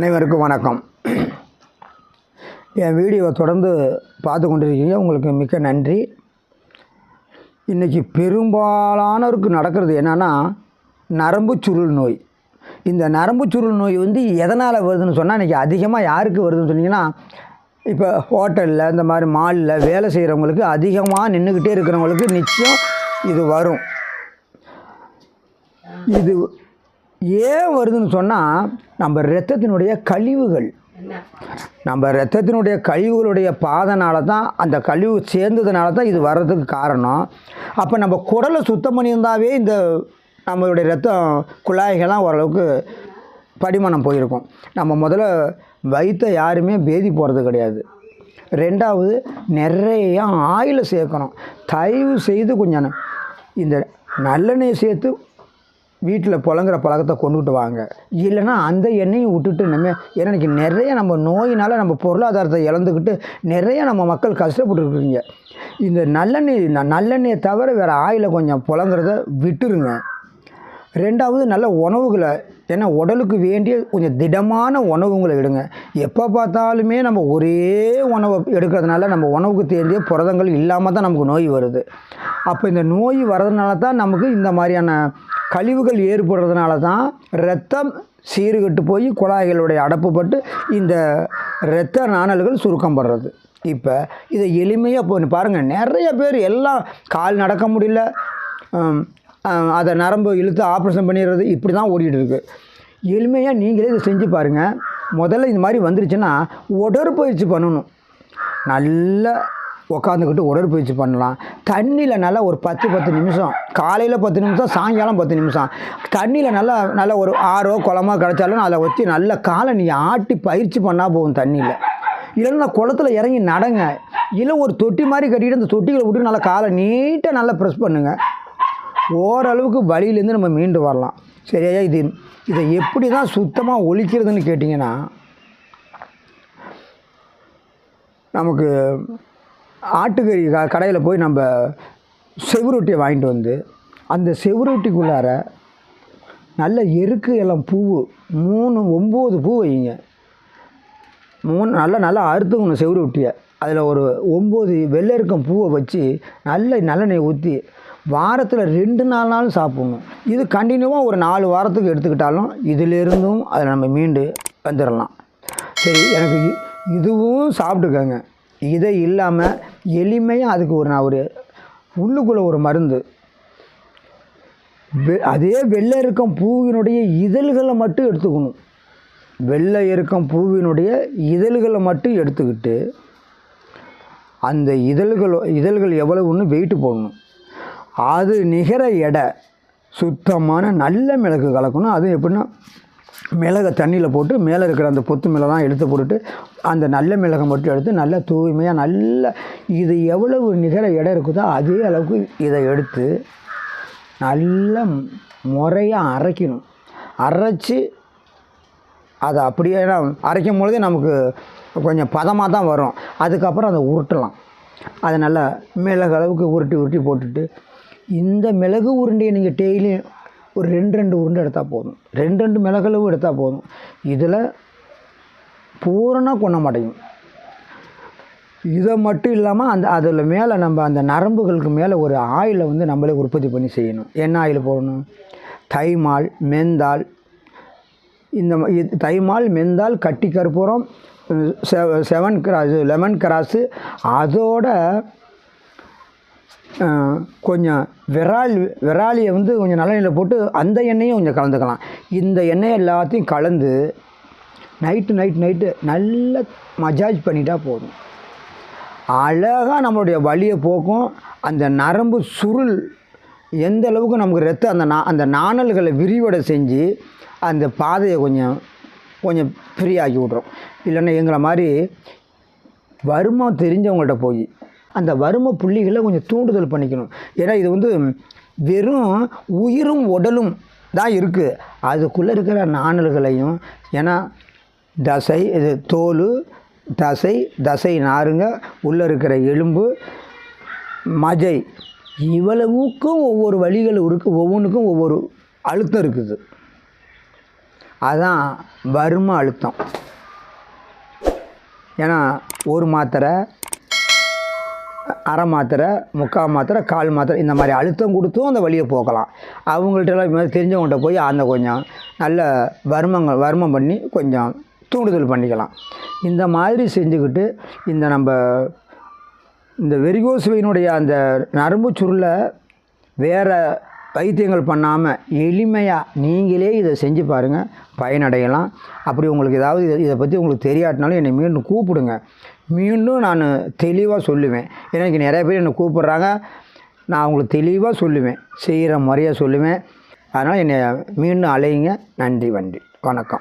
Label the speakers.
Speaker 1: அனைவருக்கும் வணக்கம். என் வீடியோவை தொடர்ந்து பார்த்து கொண்டிருக்கீங்க. உங்களுக்கு மிக்க நன்றி. இன்றைக்கி பெரும்பாலானோருக்கு நடக்கிறது என்னென்னா நரம்பு சுருள் நோய். இந்த நரம்பு சுருள் நோய் வந்து எதனால் வருதுன்னு சொன்னால் இன்றைக்கி அதிகமாக யாருக்கு வருதுன்னு சொன்னீங்கன்னா இப்போ ஹோட்டலில் இந்த மாதிரி மாலில் வேலை செய்கிறவங்களுக்கு அதிகமாக நின்றுக்கிட்டே இருக்கிறவங்களுக்கு நிச்சயம் இது வரும். இது ஏன் வருதுன்னு சொன்னால் நம்ம இரத்தத்தினுடைய கழிவுகள். நம்ம இரத்தத்தினுடைய கழிவுகளுடைய பாதனால தான் அந்த கழிவு சேர்ந்ததுனால தான் இது வர்றதுக்கு காரணம். அப்போ நம்ம குடலை சுத்தம் பண்ணியிருந்தாவே இந்த நம்மளுடைய ரத்தம் குழாய்கள்லாம் ஓரளவுக்கு படிமனம் போயிருக்கும். நம்ம முதல்ல வயிற்ற யாருமே பேதி போகிறது கிடையாது. ரெண்டாவது நிறைய ஆயிலை சேர்க்கணும். தயவு செய்து கொஞ்சம் இந்த நல்லெண்ணெய் சேர்த்து வீட்டில் புழங்குற பழக்கத்தை கொண்டுகிட்டு வாங்க. இல்லைன்னா அந்த எண்ணெயும் விட்டுட்டு நம்ம ஏன்னா இன்னைக்கு நிறைய நம்ம நோயினால் நம்ம பொருளாதாரத்தை இழந்துக்கிட்டு நிறைய நம்ம மக்கள் கஷ்டப்பட்டுருக்குறீங்க. இந்த நல்லெண்ணெய் இந்த நல்லெண்ணெயை தவிர வேறு ஆயிலை கொஞ்சம் புழங்குறத விட்டுருங்க. ரெண்டாவது நல்ல உணவுகளை ஏன்னா உடலுக்கு வேண்டிய கொஞ்சம் திடமான உணவுங்களை எடுங்க. எப்போ பார்த்தாலுமே நம்ம ஒரே உணவை எடுக்கிறதுனால நம்ம உணவுக்கு தேர்ந்திய புரதங்கள் இல்லாமல் தான் நமக்கு நோய் வருது. அப்போ இந்த நோய் வர்றதுனால தான் நமக்கு இந்த மாதிரியான கழிவுகள் ஏற்படுறதுனால தான் ரத்தம் சீர்கட்டு போய் குழாய்களுடைய அடப்புப்பட்டு இந்த இரத்த நாணல்கள் சுருக்கம் படுறது இப்போ இதை எளிமையாக போய் பாருங்கள் நிறைய பேர் எல்லாம் கால் நடக்க முடியல. அதை நரம்பு இழுத்து ஆப்ரேஷன் பண்ணிடுறது இப்படி தான் ஓடிட்டு இருக்குது எளிமையாக நீங்களே இதை செஞ்சு பாருங்கள் முதல்ல இந்த மாதிரி வந்துருச்சுன்னா உடற்பயிற்சி பண்ணணும். நல்லா உக்காந்துக்கிட்டு உடற்பயிற்சி பண்ணலாம். தண்ணியில் நல்லா ஒரு பத்து பத்து நிமிஷம். காலையில் பத்து நிமிஷம் சாயங்காலம் பத்து நிமிஷம். தண்ணியில் நல்லா நல்லா ஒரு ஆறோ குளமோ கிடச்சாலும் அதை வச்சு நல்ல காலை நீ ஆட்டி பயிற்சி பண்ணால் போகும் தண்ணியில். இல்லைன்னா குளத்துல இறங்கி நடங்க. இல்லை ஒரு தொட்டி மாதிரி கட்டிட்டு அந்த தொட்டிகளை விட்டு நல்லா காலை நீட்டாக நல்லா ப்ரெஸ் பண்ணுங்கள் ஓரளவுக்கு வழியிலேருந்து நம்ம மீண்டு வரலாம். சரியா இது இதை எப்படி தான் சுத்தமாக ஒழிக்கிறதுன்னு கேட்டிங்கன்னா நமக்கு ஆட்டுக்கறி க கடையில் போய் நம்ம செவுரொட்டியை வாங்கிட்டு வந்து அந்த செவுரொட்டிக்குள்ளார நல்ல எருக்கு எல்லாம் பூவு மூணு ஒம்பது பூ வைங்க மூணு நல்லா நல்லா அறுத்துக்கணும் செவுரொட்டியை அதில் ஒரு ஒம்பது வெள்ளை இருக்கும் பூவை வச்சு நல்ல நல்லெண்ணெய் ஊற்றி வாரத்தில் ரெண்டு நாலு நாள் சாப்பிட்ணும். இது கண்டினியூவாக ஒரு நாலு வாரத்துக்கு எடுத்துக்கிட்டாலும் இதிலிருந்தும் அதை நம்ம மீண்டு வந்துடலாம் சரி எனக்கு இதுவும் சாப்பிட்டுக்கோங்க. இதை இல்லாமல் எளிமையாக அதுக்கு ஒரு நான் ஒரு உள்ளுக்குள்ளே ஒரு மருந்து. வெ- அதே வெள்ளை இருக்கும் பூவினுடைய இதழ்களை மட்டும் எடுத்துக்கணும். வெள்ளை இருக்கும் பூவினுடைய இதழ்களை மட்டும் எடுத்துக்கிட்டு அந்த இதழ்கள் இதழ்கள் எவ்வளவுன்னு வெயிட்டு போடணும். அது நிகர எடை. சுத்தமான நல்ல மிளகு கலக்கணும். அது எப்படின்னா மிளகை தண்ணியில் போட்டு மேலே இருக்கிற அந்த பொத்து மிளகாம் எடுத்து போட்டுட்டு அந்த நல்ல மிளகை மட்டும் எடுத்து நல்லா தூய்மையாக நல்ல இது எவ்வளவு நிகர எடை இருக்குதோ அதே அளவுக்கு இதை எடுத்து நல்ல முறையாக அரைக்கணும். அரைச்சி அதை அப்படியே அரைக்கும் பொழுதே நமக்கு கொஞ்சம் பதமாக தான் வரும். அதுக்கப்புறம் அதை உருட்டலாம். அதை நல்லா மிளகு அளவுக்கு உருட்டி உருட்டி போட்டுட்டு இந்த மிளகு உருண்டையை நீங்கள் டெய்லியும் ஒரு ரெண்டு ரெண்டு உருண்டை எடுத்தால் போதும். ரெண்டு ரெண்டு மிளகளவு எடுத்தால் போதும். இதில் பூரண குணமடையும் இதை மட்டும் இல்லாமல் அந்த அதில் மேலே நம்ம அந்த நரம்புகளுக்கு மேலே ஒரு ஆயிலை வந்து நம்மளே உற்பத்தி பண்ணி செய்யணும். என்ன ஆயில் போடணும்? Thymol menthol. இந்த இது தைமால் மெந்தால் கட்டி கற்பூரம் செவன் கிராஸு லெமன் கிராஸு அதோட கொஞ்சம் விரால் விராலியை வந்து கொஞ்சம் நல்லெண்ணெயில் போட்டு அந்த எண்ணெயும் கொஞ்சம் கலந்துக்கலாம். இந்த எண்ணெய் எல்லாத்தையும் கலந்து நைட்டு நைட்டு நைட்டு நல்லா மஜாஜ் பண்ணிட்டா போதும். அழகாக நம்மளுடைய வலியை போக்கும். அந்த நரம்பு சுருள் எந்த அளவுக்கு நமக்கு ரத்த அந்த நா அந்த நாணல்களை விரிவடை செஞ்சு அந்த பாதையை கொஞ்சம் கொஞ்சம் ஃப்ரீ ஆக்கி விட்றோம் இல்லைன்னா எங்களை மாதிரி வருமா தெரிஞ்சவங்கள்ட்ட போய் அந்த வரும புள்ளிகளை கொஞ்சம் தூண்டுதல் பண்ணிக்கணும். ஏன்னா இது வந்து வெறும் உயிரும் உடலும் தான் இருக்குது அதுக்குள்ளே இருக்கிற நாணல்களையும் ஏன்னா தசை இது தோல் தசை தசை நாருங்க உள்ளே இருக்கிற எலும்பு மஜை இவ்வளவுக்கும் ஒவ்வொரு வழிகள் இருக்குது ஒவ்வொன்றுக்கும் ஒவ்வொரு அழுத்தம் இருக்குது. அதுதான் வர்ம அழுத்தம். ஏன்னா ஒரு மாத்திரை அரை மாத்திரை முக்கால் மாத்திரை கால் மாத்திரை இந்த மாதிரி அழுத்தம் கொடுத்தும் அந்த வழியை போக்கலாம். அவங்கள்ட்டலாம் இது மாதிரி தெரிஞ்சவங்கள்ட்ட போய் அந்த கொஞ்சம் நல்ல வர்மங்கள் வர்மம் பண்ணி கொஞ்சம் தூண்டுதல் பண்ணிக்கலாம். இந்த மாதிரி செஞ்சுக்கிட்டு இந்த நம்ம இந்த வெரிகோசுவையினுடைய அந்த நரம்பு சுருளை வேறு வைத்தியங்கள் பண்ணாமல் எளிமையாக நீங்களே இதை செஞ்சு பாருங்கள் பயனடையலாம். அப்படி உங்களுக்கு ஏதாவது இதை இதை பற்றி உங்களுக்கு தெரியாட்டினாலும் என்னை மீண்டும் கூப்பிடுங்க. மீண்டும் நான் தெளிவாக சொல்லுவேன். எனக்கு நிறைய பேர் என்னை கூப்பிட்றாங்க. நான் அவங்களுக்கு தெளிவாக சொல்லுவேன். செய்கிற முறையாக சொல்லுவேன். அதனால் என்னை மீண்டும் அலையுங்க நன்றி வண்டி வணக்கம்.